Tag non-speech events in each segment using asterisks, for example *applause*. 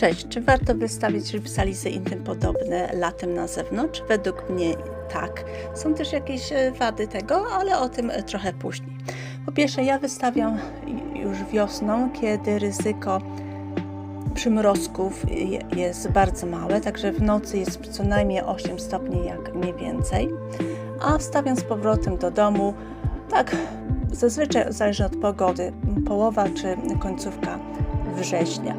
Cześć, czy warto wystawić rybsalisy i tym podobne latem na zewnątrz? Według mnie tak. Są też jakieś e, wady tego, ale o tym e, trochę później. Po pierwsze, ja wystawiam już wiosną, kiedy ryzyko przymrozków je- jest bardzo małe, także w nocy jest co najmniej 8 stopni, jak nie więcej. A wstawiam z powrotem do domu, tak zazwyczaj zależy od pogody, połowa czy końcówka września.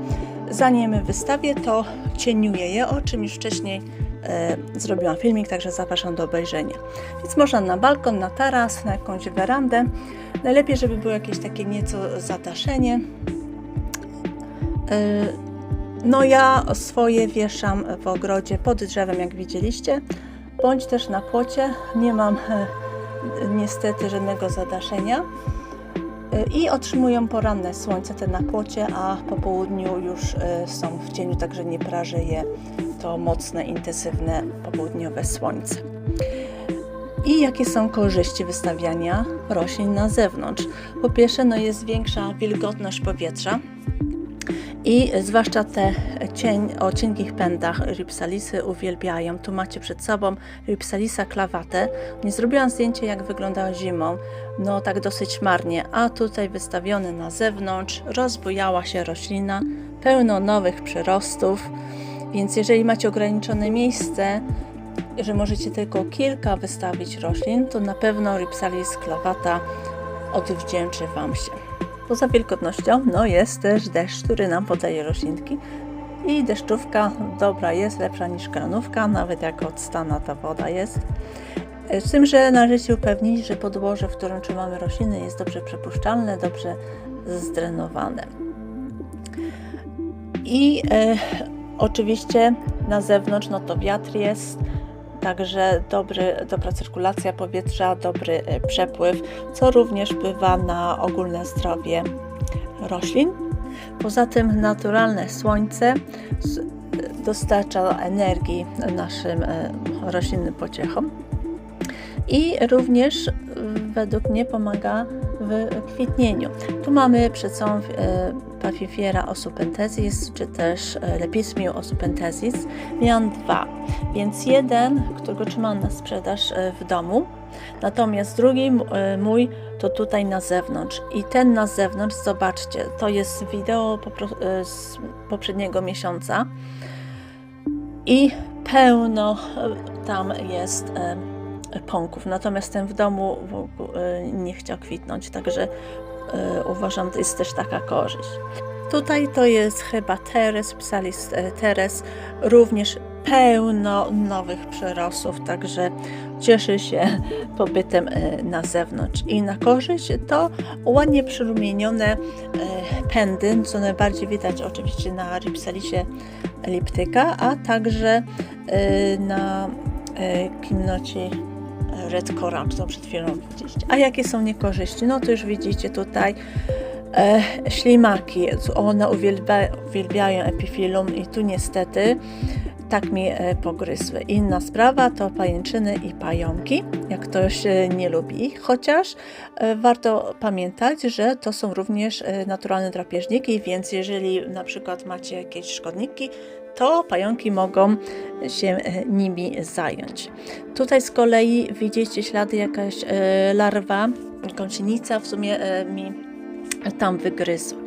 Zanim wystawię, to cieniuję je, o czym już wcześniej e, zrobiłam filmik, także zapraszam do obejrzenia. Więc można na balkon, na taras, na jakąś werandę. Najlepiej, żeby było jakieś takie nieco zadaszenie. E, no ja swoje wieszam w ogrodzie pod drzewem, jak widzieliście, bądź też na płocie. Nie mam e, niestety żadnego zadaszenia. I otrzymują poranne słońce te na płocie, a po południu już e, są w cieniu, także nie praży je to mocne, intensywne popołudniowe słońce. I jakie są korzyści wystawiania roślin na zewnątrz? Po pierwsze, no jest większa wilgotność powietrza, i zwłaszcza te cień, o cienkich pędach ripsalisy uwielbiają. Tu macie przed sobą ripsalisa klawatę. Nie zrobiłam zdjęcia jak wyglądała zimą, no tak dosyć marnie, a tutaj wystawione na zewnątrz rozbujała się roślina, pełno nowych przyrostów, więc jeżeli macie ograniczone miejsce, że możecie tylko kilka wystawić roślin, to na pewno ripsalis klawata odwdzięczy Wam się. Poza wilgotnością, no jest też deszcz, który nam podaje roślinki. I deszczówka dobra jest, lepsza niż kranówka, nawet jak odstana ta woda jest. E, Z tym, że należy się upewnić, że podłoże, w którym trzymamy rośliny jest dobrze przepuszczalne, dobrze zdrenowane. I e, oczywiście na zewnątrz, no to wiatr jest, Także dobry, dobra cyrkulacja powietrza, dobry e, przepływ, co również wpływa na ogólne zdrowie roślin. Poza tym naturalne słońce s- dostarcza energii naszym e, roślinnym pociechom i również e, według mnie pomaga w kwitnieniu. Tu mamy przed sobą Paphifiera osupentesis, czy też e, Lepismium osupentesis. Miałam dwa, więc jeden, którego trzymam na sprzedaż e, w domu, natomiast drugi e, mój to tutaj na zewnątrz. I ten na zewnątrz, zobaczcie, to jest wideo z poprzedniego miesiąca i pełno tam jest pąków, natomiast ten w domu nie chciał kwitnąć, także uważam, to jest też taka korzyść. Tutaj to jest chyba teres, psalis e, teres, również pełno nowych przerosów, także cieszy się *laughs* pobytem e, na zewnątrz. I na korzyść to ładnie przyrumienione e, pędy, co najbardziej widać oczywiście na ripsalisie elliptyka, a także e, na e, kimnoci Red Coral, którą przed chwilą widzieliście. A jakie są niekorzyści? No to już widzicie tutaj e, ślimaki. One uwielbia, uwielbiają epifilum i tu niestety tak mi e, pogryzły. Inna sprawa to pajęczyny i pająki, jak ktoś e, nie lubi ich, chociaż e, warto pamiętać, że to są również naturalne drapieżniki, więc jeżeli na przykład macie jakieś szkodniki, to pająki mogą się e, nimi zająć. Tutaj z kolei widzicie ślady jakaś e, larwa, gąsienica w sumie e, mi tam wygryzła.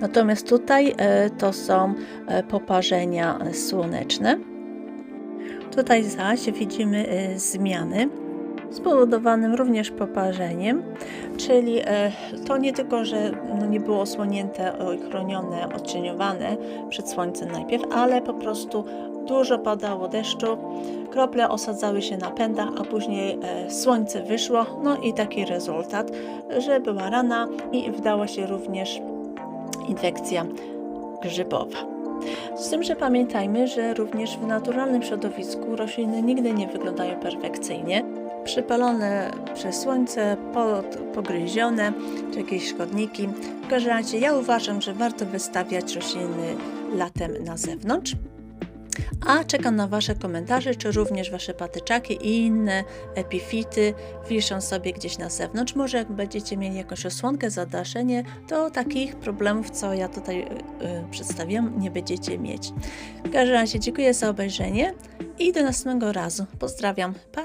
Natomiast tutaj to są poparzenia słoneczne. Tutaj zaś widzimy zmiany spowodowanym również poparzeniem, czyli e, to nie tylko, że no, nie było osłonięte, chronione, odcieniowane przed słońcem najpierw, ale po prostu dużo padało deszczu, krople osadzały się na pędach, a później e, słońce wyszło, no i taki rezultat, że była rana i wdała się również infekcja grzybowa. Z tym, że pamiętajmy, że również w naturalnym środowisku rośliny nigdy nie wyglądają perfekcyjnie. Przypalone przez słońce, pod, pogryzione, czy jakieś szkodniki. W każdym razie ja uważam, że warto wystawiać rośliny latem na zewnątrz. A czekam na Wasze komentarze, czy również Wasze patyczaki i inne epifity wiszą sobie gdzieś na zewnątrz. Może jak będziecie mieli jakąś osłonkę, zadaszenie, to takich problemów, co ja tutaj y, przedstawiam, nie będziecie mieć. W każdym razie dziękuję za obejrzenie i do następnego razu. Pozdrawiam. Pa!